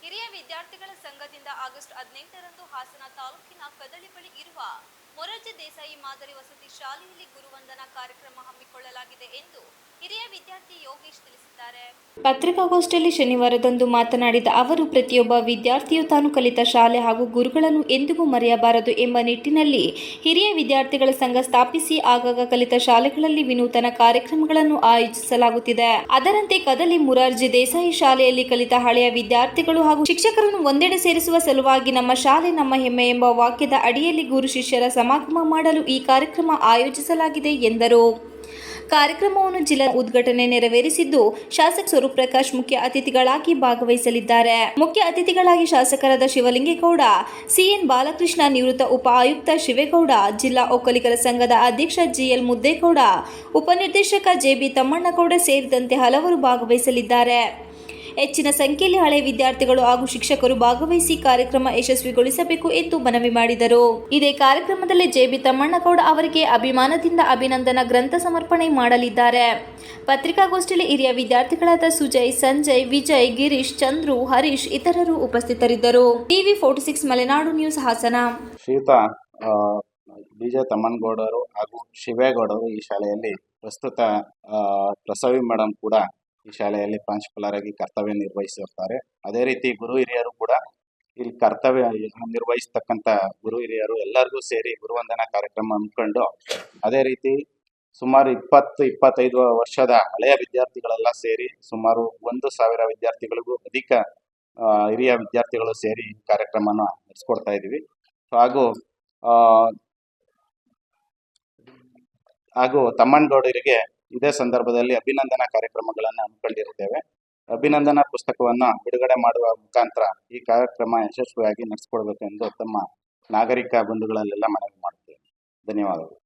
ಹಿರಿಯ ವಿದ್ಯಾರ್ಥಿಗಳ ಸಂಘದಿಂದ ಆಗಸ್ಟ್ ಹದಿನೆಂಟರಂದು ಹಾಸನ ತಾಲೂಕಿನ ಕದಳಿ ಬಳಿ ಇರುವ ಮೊರಜ ದೇಸಾಯಿ ಮಾದರಿ ವಸತಿ ಶಾಲೆಯಲ್ಲಿ ಗುರುವಂದನಾ ಕಾರ್ಯಕ್ರಮ ಹಮ್ಮಿಕೊಳ್ಳಲಾಗಿದೆ ಎಂದು ಹಿರಿಯ ವಿದ್ಯಾರ್ಥಿ ಯೋಗೇಶ್ ತಿಳಿಸಿದ್ದಾರೆ. ಪತ್ರಿಕಾಗೋಷ್ಠಿಯಲ್ಲಿ ಶನಿವಾರದಂದು ಮಾತನಾಡಿದ ಅವರು, ಪ್ರತಿಯೊಬ್ಬ ವಿದ್ಯಾರ್ಥಿಯು ತಾನು ಕಲಿತ ಶಾಲೆ ಹಾಗೂ ಗುರುಗಳನ್ನು ಎಂದಿಗೂ ಮರೆಯಬಾರದು ಎಂಬ ನಿಟ್ಟಿನಲ್ಲಿ ಹಿರಿಯ ವಿದ್ಯಾರ್ಥಿಗಳ ಸಂಘ ಸ್ಥಾಪಿಸಿ ಆಗಾಗ ಕಲಿತ ಶಾಲೆಗಳಲ್ಲಿ ವಿನೂತನ ಕಾರ್ಯಕ್ರಮಗಳನ್ನು ಆಯೋಜಿಸಲಾಗುತ್ತಿದೆ. ಅದರಂತೆ ಕದಲಿ ಮುರಾರ್ಜಿ ದೇಸಾಯಿ ಶಾಲೆಯಲ್ಲಿ ಕಲಿತ ಹಳೆಯ ವಿದ್ಯಾರ್ಥಿಗಳು ಹಾಗೂ ಶಿಕ್ಷಕರನ್ನು ಒಂದೆಡೆ ಸೇರಿಸುವ ಸಲುವಾಗಿ ನಮ್ಮ ಶಾಲೆ ನಮ್ಮ ಹೆಮ್ಮೆ ಎಂಬ ವಾಕ್ಯದ ಅಡಿಯಲ್ಲಿ ಗುರು ಶಿಷ್ಯರ ಸಮಾಗಮ ಮಾಡಲು ಈ ಕಾರ್ಯಕ್ರಮ ಆಯೋಜಿಸಲಾಗಿದೆ ಎಂದರು. ಕಾರ್ಯಕ್ರಮವನ್ನು ಜಿಲ್ಲಾ ಉದ್ಘಾಟನೆ ನೆರವೇರಿಸಿದ್ದು ಶಾಸಕ ಸ್ವರೂಪ್ ಪ್ರಕಾಶ್ ಮುಖ್ಯ ಅತಿಥಿಗಳಾಗಿ ಭಾಗವಹಿಸಲಿದ್ದಾರೆ. ಮುಖ್ಯ ಅತಿಥಿಗಳಾಗಿ ಶಾಸಕರಾದ ಶಿವಲಿಂಗೇಗೌಡ, ಸಿಎನ್ ಬಾಲಕೃಷ್ಣ ನಿವೃತ್ತ ಉಪ ಆಯುಕ್ತ ಶಿವೇಗೌಡ, ಜಿಲ್ಲಾ ಒಕ್ಕಲಿಗರ ಸಂಘದ ಅಧ್ಯಕ್ಷ ಜಿಎಲ್ ಮುದ್ದೇಗೌಡ, ಉಪನಿರ್ದೇಶಕ ಜೆಬಿ ತಮ್ಮಣ್ಣಗೌಡ ಸೇರಿದಂತೆ ಹಲವರು ಭಾಗವಹಿಸಲಿದ್ದಾರೆ. ಹೆಚ್ಚಿನ ಸಂಖ್ಯೆಯಲ್ಲಿ ಹಳೆ ವಿದ್ಯಾರ್ಥಿಗಳು ಹಾಗೂ ಶಿಕ್ಷಕರು ಭಾಗವಹಿಸಿ ಕಾರ್ಯಕ್ರಮ ಯಶಸ್ವಿಗೊಳಿಸಬೇಕು ಎಂದು ಮನವಿ ಮಾಡಿದರು. ಇದೇ ಕಾರ್ಯಕ್ರಮದಲ್ಲಿ ಜೆಬಿ ತಮ್ಮಣ್ಣಗೌಡ ಅವರಿಗೆ ಅಭಿಮಾನದಿಂದ ಅಭಿನಂದನಾ ಗ್ರಂಥ ಸಮರ್ಪಣೆ ಮಾಡಲಿದ್ದಾರೆ. ಪತ್ರಿಕಾಗೋಷ್ಠಿಯಲ್ಲಿ ಹಿರಿಯ ವಿದ್ಯಾರ್ಥಿಗಳಾದ ಸುಜಯ್, ಸಂಜಯ್, ವಿಜಯ್, ಗಿರೀಶ್, ಚಂದ್ರು, ಹರೀಶ್ ಇತರರು ಉಪಸ್ಥಿತರಿದ್ದರು. TV forty six Malenadu news Hassan. B J ತಮ್ಮನಗೌಡರು ಹಾಗೂ ಶಿವೇಗೌಡರು ಈ ಶಾಲೆಯಲ್ಲಿ ಪ್ರಸ್ತುತ ಪ್ರಸವಿ ಮೇಡಮ್ ಕೂಡ ಈ ಶಾಲೆಯಲ್ಲಿ ಪ್ರಾಂಶುಪಾಲರಾಗಿ ಕರ್ತವ್ಯ ನಿರ್ವಹಿಸಿರ್ತಾರೆ. ಅದೇ ರೀತಿ ಗುರು ಹಿರಿಯರು ಕೂಡ ಇಲ್ಲಿ ಕರ್ತವ್ಯ ನಿರ್ವಹಿಸ್ತಕ್ಕಂಥ ಗುರು ಹಿರಿಯರು ಎಲ್ಲರಿಗೂ ಸೇರಿ ಗುರುವಂದನಾ ಕಾರ್ಯಕ್ರಮ ಹಮ್ಮಿಕೊಂಡು, ಅದೇ ರೀತಿ ಸುಮಾರು ಇಪ್ಪತ್ತು, ಇಪ್ಪತ್ತೈದು ವರ್ಷದ ಹಳೆಯ ವಿದ್ಯಾರ್ಥಿಗಳೆಲ್ಲ ಸೇರಿ ಸುಮಾರು ಒಂದು ಸಾವಿರ ವಿದ್ಯಾರ್ಥಿಗಳಿಗೂ ಅಧಿಕ ಹಿರಿಯ ವಿದ್ಯಾರ್ಥಿಗಳು ಸೇರಿ ಕಾರ್ಯಕ್ರಮನ ನಡೆಸ್ಕೊಡ್ತಾ ಇದ್ದೀವಿ. ಹಾಗೂ ಹಾಗೂ ತಮ್ಮನಗೌಡರಿಗೆ ಇದೇ ಸಂದರ್ಭದಲ್ಲಿ ಅಭಿನಂದನಾ ಕಾರ್ಯಕ್ರಮಗಳನ್ನು ಹಮ್ಮಿಕೊಂಡಿರುತ್ತೇವೆ. ಅಭಿನಂದನಾ ಪುಸ್ತಕವನ್ನು ಬಿಡುಗಡೆ ಮಾಡುವ ಮುಖಾಂತರ ಈ ಕಾರ್ಯಕ್ರಮ ಯಶಸ್ವಿಯಾಗಿ ನಡೆಸ್ಕೊಡ್ಬೇಕೆಂದು ತಮ್ಮ ನಾಗರಿಕ ಬಂಧುಗಳಲ್ಲೆಲ್ಲ ಮನವಿ ಮಾಡುತ್ತೇವೆ ಧನ್ಯವಾದಗಳು.